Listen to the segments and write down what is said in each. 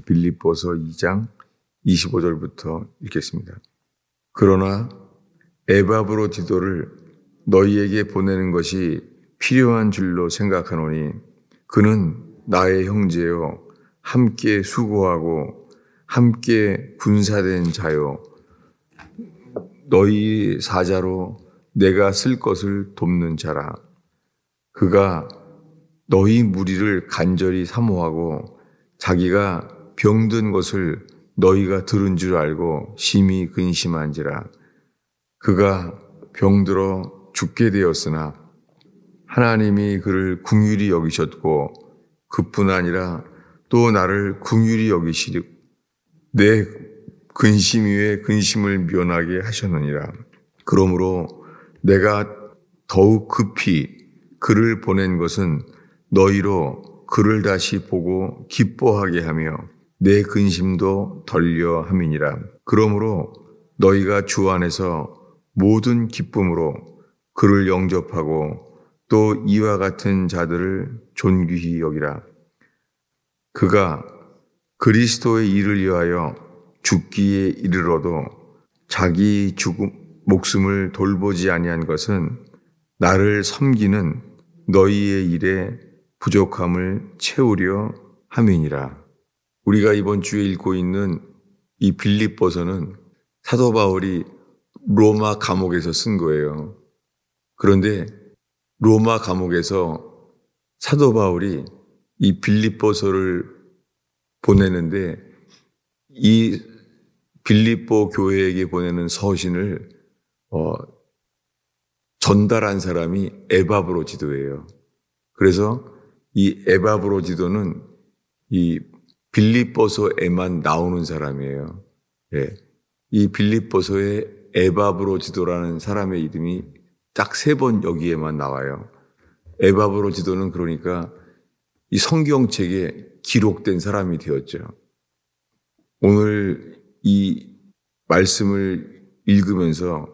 빌립보서 2장 25절부터 읽겠습니다. 그러나 에바브로 디도를 너희에게 보내는 것이 필요한 줄로 생각하노니 그는 나의 형제요 함께 수고하고 함께 군사된 자요 너희 사자로 내가 쓸 것을 돕는 자라 그가 너희 무리를 간절히 사모하고 자기가 병든 것을 너희가 들은 줄 알고 심히 근심한지라. 그가 병들어 죽게 되었으나 하나님이 그를 궁휼히 여기셨고 그뿐 아니라 또 나를 궁휼히 여기시리 내 근심 위에 근심을 면하게 하셨느니라. 그러므로 내가 더욱 급히 그를 보낸 것은 너희로 그를 다시 보고 기뻐하게 하며 내 근심도 덜려 함이니라. 그러므로 너희가 주 안에서 모든 기쁨으로 그를 영접하고 또 이와 같은 자들을 존귀히 여기라. 그가 그리스도의 일을 위하여 죽기에 이르러도 자기 죽음 목숨을 돌보지 아니한 것은 나를 섬기는 너희의 일에 부족함을 채우려 함이니라. 우리가 이번 주에 읽고 있는 이 빌립보서는 사도 바울이 로마 감옥에서 쓴 거예요. 그런데 로마 감옥에서 사도 바울이 이 빌립보서를 보내는데 이 빌립보 교회에게 보내는 서신을 어, 전달한 사람이 에바브로 지도예요. 그래서 이 에바브로 지도는 이 빌립보서에만 나오는 사람이에요. 예. 이 빌립보서의 에바브로 지도라는 사람의 이름이 딱 세 번 여기에만 나와요. 에바브로 지도는 그러니까 이 성경책에 기록된 사람이 되었죠. 오늘 이 말씀을 읽으면서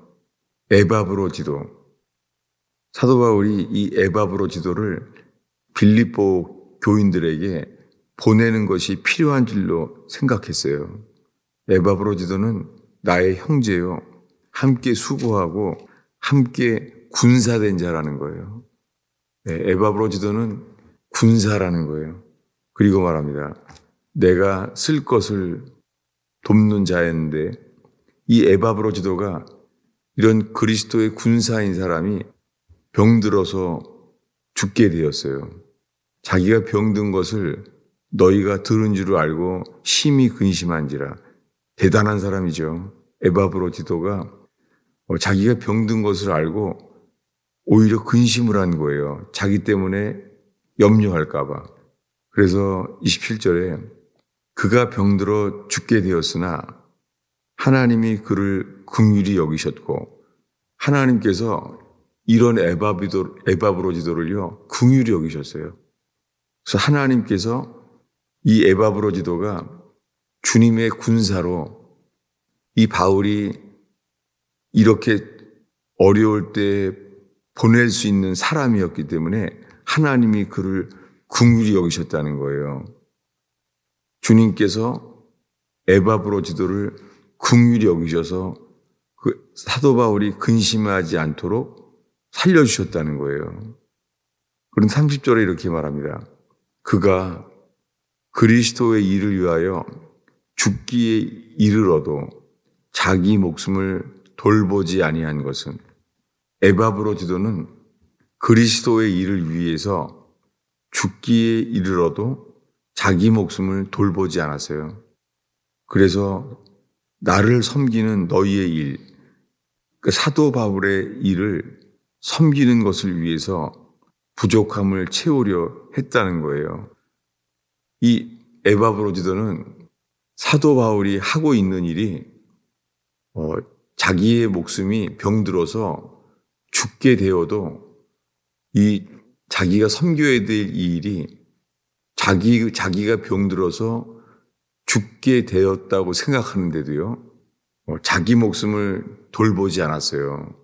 에바브로 지도, 사도 바울이 이 에바브로 지도를 빌립보 교인들에게 보내는 것이 필요한 줄로 생각했어요. 에바 브로 지도는 나의 형제요. 함께 수고하고 함께 군사된 자라는 거예요. 네, 에바 브로 지도는 군사라는 거예요. 그리고 말합니다. 내가 쓸 것을 돕는 자였는데 이 에바 브로 지도가 이런 그리스도의 군사인 사람이 병들어서 죽게 되었어요. 자기가 병든 것을 너희가 들은 줄 알고 심히 근심한지라 대단한 사람이죠. 에바브로 지도가 어, 자기가 병든 것을 알고 오히려 근심을 한 거예요. 자기 때문에 염려할까봐. 그래서 27절에 그가 병들어 죽게 되었으나 하나님이 그를 긍휼히 여기셨고 하나님께서 이런 에바비도, 에바브로 지도를요, 긍휼히 여기셨어요. 그래서 하나님께서 이 에바브로 지도가 주님의 군사로 이 바울이 이렇게 어려울 때 보낼 수 있는 사람이었기 때문에 하나님이 그를 궁휼히 여기셨다는 거예요. 주님께서 에바브로 지도를 궁휼히 여기셔서 그 사도 바울이 근심하지 않도록 살려주셨다는 거예요. 그런 30절에 이렇게 말합니다. 그가 그리스도의 일을 위하여 죽기에 이르러도 자기 목숨을 돌보지 아니한 것은 에바브로 지도는 그리스도의 일을 위해서 죽기에 이르러도 자기 목숨을 돌보지 않았어요. 그래서 나를 섬기는 너희의 일, 그 사도 바울의 일을 섬기는 것을 위해서 부족함을 채우려 했다는 거예요. 이 에바브로지도는 사도 바울이 하고 있는 일이 어, 자기의 목숨이 병들어서 죽게 되어도 이 자기가 섬겨야 될 이 일이 자기 자기가 병들어서 죽게 되었다고 생각하는데도요. 어, 자기 목숨을 돌보지 않았어요.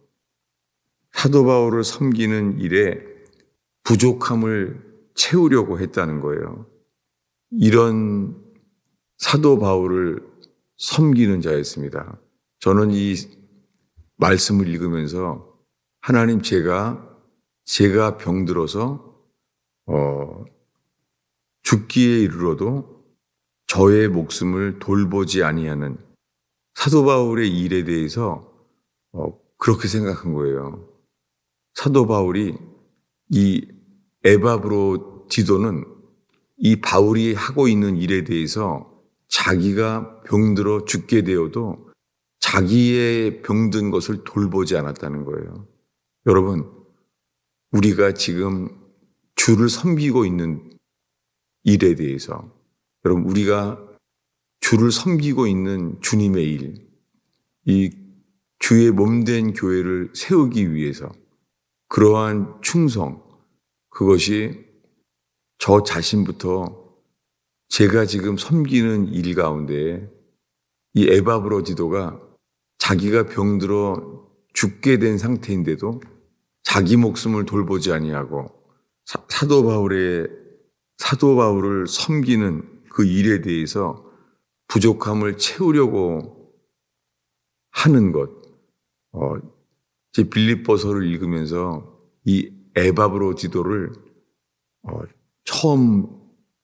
사도 바울을 섬기는 일에 부족함을 채우려고 했다는 거예요. 이런 사도 바울을 섬기는 자였습니다. 저는 이 말씀을 읽으면서 하나님 제가 제가 병들어서 어 죽기에 이르러도 저의 목숨을 돌보지 아니하는 사도 바울의 일에 대해서 어 그렇게 생각한 거예요. 사도 바울이 이 에바브로 디도는 이 바울이 하고 있는 일에 대해서 자기가 병들어 죽게 되어도 자기의 병든 것을 돌보지 않았다는 거예요. 여러분, 우리가 지금 주를 섬기고 있는 일에 대해서, 여러분, 우리가 주를 섬기고 있는 주님의 일, 이 주의 몸된 교회를 세우기 위해서 그러한 충성, 그것이 저 자신부터 제가 지금 섬기는 일 가운데 이 에바브로 지도가 자기가 병들어 죽게 된 상태인데도 자기 목숨을 돌보지 아니하고 사, 사도 바울의 사도 바울을 섬기는 그 일에 대해서 부족함을 채우려고 하는 것. 어, 제 빌립보서를 읽으면서 이 에바브로 지도를 어, 처음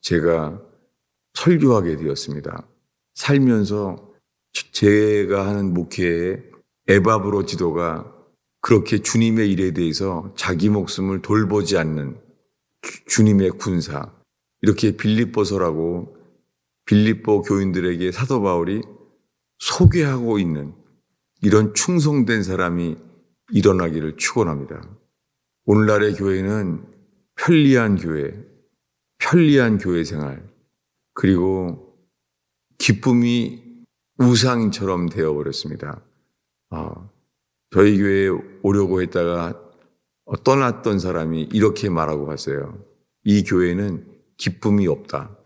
제가 설교하게 되었습니다. 살면서 제가 하는 목회에 에바브로 지도가 그렇게 주님의 일에 대해서 자기 목숨을 돌보지 않는 주님의 군사 이렇게 빌립보서라고 빌립보 교인들에게 사도 바울이 소개하고 있는 이런 충성된 사람이 일어나기를 축원합니다. 오늘날의 교회는 편리한 교회, 편리한 교회 생활, 그리고 기쁨이 우상처럼 되어버렸습니다. 아, 저희 교회에 오려고 했다가 떠났던 사람이 이렇게 말하고 갔어요. 이 교회는 기쁨이 없다.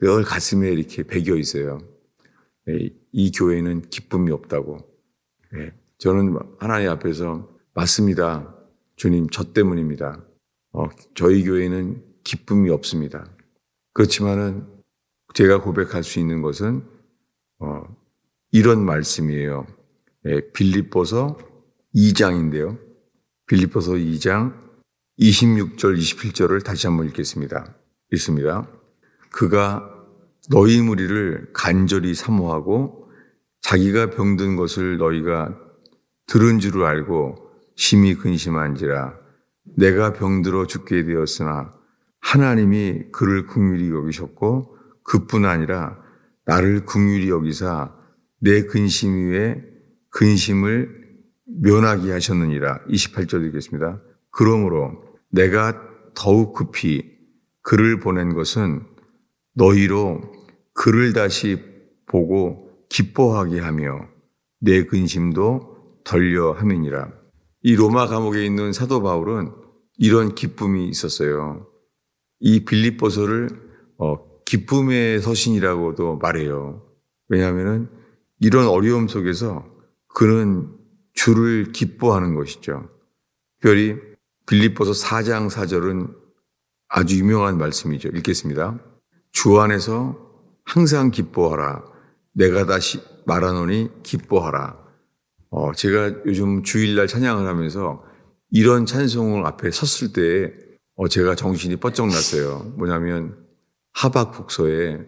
늘 가슴에 이렇게 배겨 있어요. 네, 이 교회는 기쁨이 없다고. 네, 저는 하나님 앞에서 맞습니다. 주님, 저 때문입니다. 어, 저희 교회는 기쁨이 없습니다. 그렇지만은 제가 고백할 수 있는 것은 어, 이런 말씀이에요. 예, 빌립보서 2장인데요. 빌립보서 2장 26절 27절을 다시 한번 읽겠습니다. 읽습니다. 그가 너희 무리를 간절히 사모하고 자기가 병든 것을 너희가 들은 줄을 알고 심히 근심한지라 내가 병들어 죽게 되었으나 하나님이 그를 긍휼히 여기셨고 그뿐 아니라 나를 긍휼히 여기사 내 근심 위에 근심을 면하게 하셨느니라. 28절 읽겠습니다. 그러므로 내가 더욱 급히 그를 보낸 것은 너희로 그를 다시 보고 기뻐하게 하며 내 근심도 덜려 함이니라. 이 로마 감옥에 있는 사도 바울은 이런 기쁨이 있었어요. 이 빌립보서를 어, 기쁨의 서신이라고도 말해요. 왜냐하면 이런 어려움 속에서 그는 주를 기뻐하는 것이죠. 특별히 빌립보서 4장 4절은 아주 유명한 말씀이죠. 읽겠습니다. 주 안에서 항상 기뻐하라. 내가 다시 말하노니 기뻐하라. 어, 제가 요즘 주일날 찬양을 하면서 이런 찬송을 앞에 섰을 때 어, 제가 정신이 번쩍 났어요. 뭐냐면 하박국서에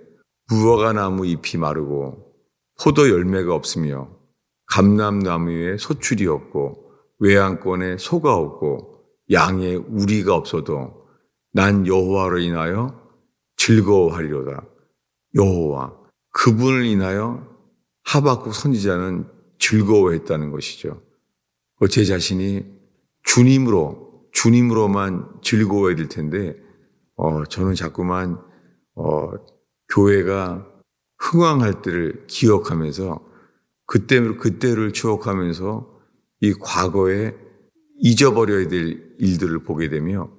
무화과 나무 잎이 마르고 포도 열매가 없으며 감람나무에 소출이 없고 외양권에 소가 없고 양에 우리가 없어도 난 여호와로 인하여 즐거워하리로다. 여호와 그분을 인하여 하박국 선지자는 즐거워했다는 것이죠. 그제 자신이 주님으로 주님으로만 즐거워야 될 텐데 어, 저는 자꾸만 어, 교회가 흥왕할 때를 기억하면서 그때 그때를 추억하면서 이 과거에 잊어버려야 될 일들을 보게 되며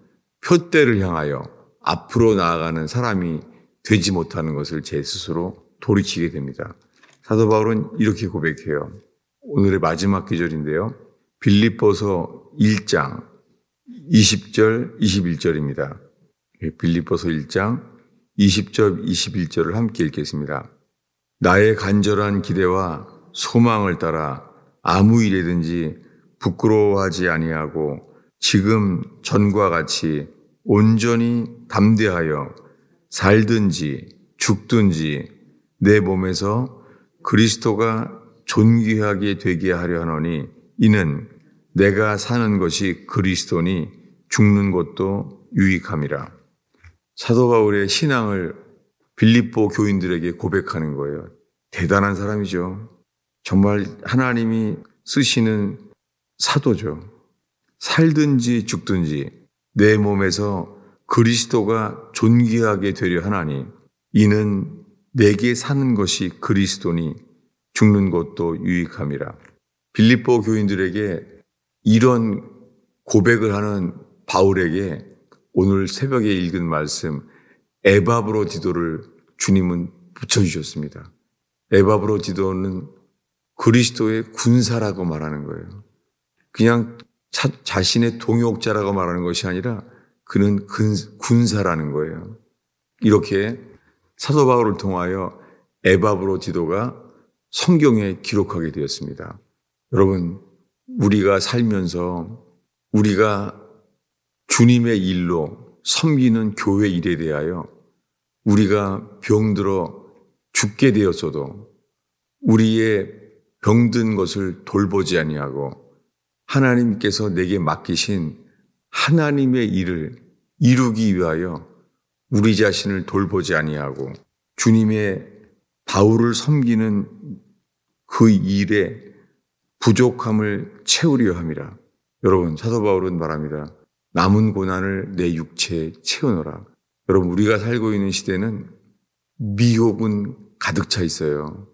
표대를 향하여 앞으로 나아가는 사람이 되지 못하는 것을 제 스스로 돌이키게 됩니다. 사도 바울은 이렇게 고백해요. 오늘의 마지막 기절인데요. 빌립보서 1장 20절 21절입니다. 빌립보서 1장 20절 21절을 함께 읽겠습니다. 나의 간절한 기대와 소망을 따라 아무 일이든지 부끄러워하지 아니하고 지금 전과 같이 온전히 담대하여 살든지 죽든지 내 몸에서 그리스도가 존귀하게 되게 하려 하노니 이는 내가 사는 것이 그리스도니 죽는 것도 유익함이라. 사도 바울의 신앙을 빌립보 교인들에게 고백하는 거예요. 대단한 사람이죠. 정말 하나님이 쓰시는 사도죠. 살든지 죽든지 내 몸에서 그리스도가 존귀하게 되려 하나니 이는 내게 사는 것이 그리스도니 죽는 것도 유익함이라. 빌립보 교인들에게 이런 고백을 하는 바울에게 오늘 새벽에 읽은 말씀 에바브로 디도를 주님은 붙여주셨습니다. 에바브로 디도는 그리스도의 군사라고 말하는 거예요. 그냥 자, 자신의 동역자라고 말하는 것이 아니라 그는 근, 군사라는 거예요. 이렇게 사도 바울을 통하여 에바브로 디도가 성경에 기록하게 되었습니다. 여러분, 우리가 살면서 우리가 주님의 일로 섬기는 교회 일에 대하여 우리가 병들어 죽게 되었어도 우리의 병든 것을 돌보지 아니하고 하나님께서 내게 맡기신 하나님의 일을 이루기 위하여 우리 자신을 돌보지 아니하고 주님의 바울을 섬기는 그 일에 부족함을 채우려 함이라. 여러분, 사도 바울은 말합니다. 남은 고난을 내 육체에 채우노라. 여러분, 우리가 살고 있는 시대는 미혹은 가득 차 있어요.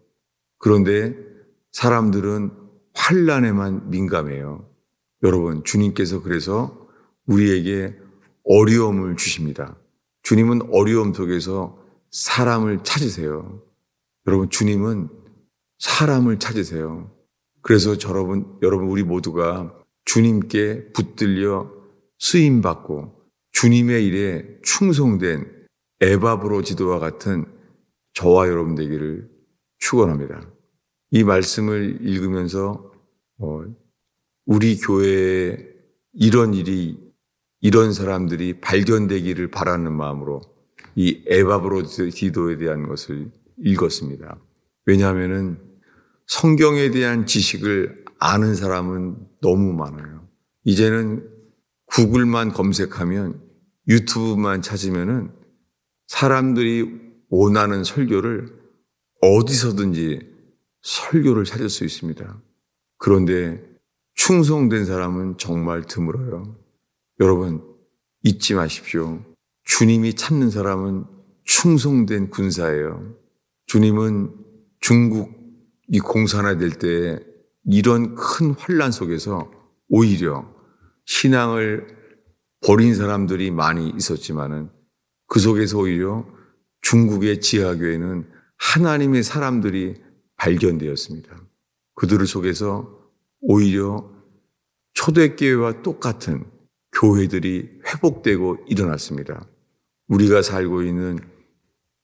그런데 사람들은 환란에만 민감해요. 여러분, 주님께서 그래서 우리에게 어려움을 주십니다. 주님은 어려움 속에서 사람을 찾으세요. 여러분, 주님은 사람을 찾으세요. 그래서 여러분, 여러분, 우리 모두가 주님께 붙들려 쓰임받고 주님의 일에 충성된 에바브로 지도와 같은 저와 여러분 되기를 축원합니다. 이 말씀을 읽으면서 어, 우리 교회에 이런 일이 이런 사람들이 발견되기를 바라는 마음으로 이 에바브로 디도에 대한 것을 읽었습니다. 왜냐하면은 성경에 대한 지식을 아는 사람은 너무 많아요. 이제는 구글만 검색하면 유튜브만 찾으면은 사람들이 원하는 설교를 어디서든지 설교를 찾을 수 있습니다. 그런데 충성된 사람은 정말 드물어요. 여러분, 잊지 마십시오. 주님이 찾는 사람은 충성된 군사예요. 주님은 중국 이 공산화 될 때 이런 큰 환란 속에서 오히려 신앙을 버린 사람들이 많이 있었지만은 그 속에서 오히려 중국의 지하교회는 하나님의 사람들이 발견되었습니다. 그들 속에서 오히려 초대교회와 똑같은 교회들이 회복되고 일어났습니다. 우리가 살고 있는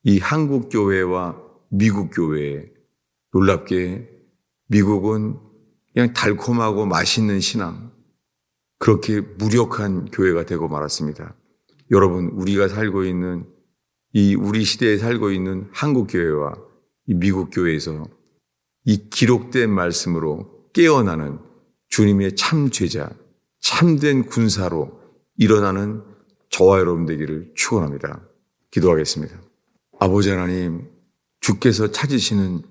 이 한국 교회와 미국 교회 놀랍게 미국은 그냥 달콤하고 맛있는 신앙 그렇게 무력한 교회가 되고 말았습니다. 여러분 우리가 살고 있는 이 우리 시대에 살고 있는 한국 교회와 이 미국 교회에서 이 기록된 말씀으로 깨어나는 주님의 참 제자, 참된 군사로 일어나는 저와 여러분 되기를 축원합니다. 기도하겠습니다. 아버지 하나님, 주께서 찾으시는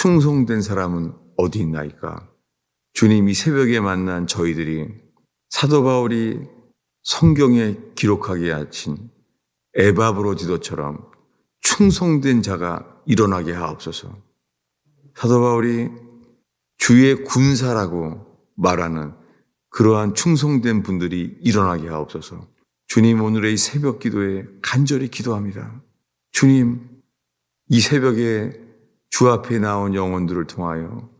충성된 사람은 어디 있나이까? 주님이 새벽에 만난 저희들이 사도 바울이 성경에 기록하게 하신 에바브로 지도처럼 충성된 자가 일어나게 하옵소서. 사도 바울이 주의 군사라고 말하는 그러한 충성된 분들이 일어나게 하옵소서. 주님 오늘의 새벽 기도에 간절히 기도합니다. 주님, 이 새벽에 주 앞에 나온 영혼들을 통하여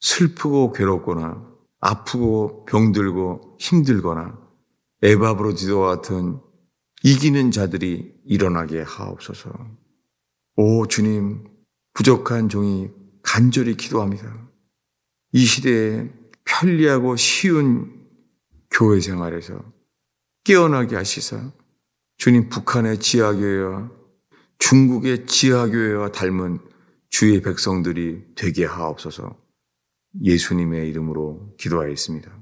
슬프고 괴롭거나 아프고 병들고 힘들거나 에바브로 지도와 같은 이기는 자들이 일어나게 하옵소서. 오 주님, 부족한 종이 간절히 기도합니다. 이 시대에 편리하고 쉬운 교회 생활에서 깨어나게 하시사 주님 북한의 지하교회와 중국의 지하교회와 닮은 주의 백성들이 되게 하옵소서 예수님의 이름으로 기도하였습니다.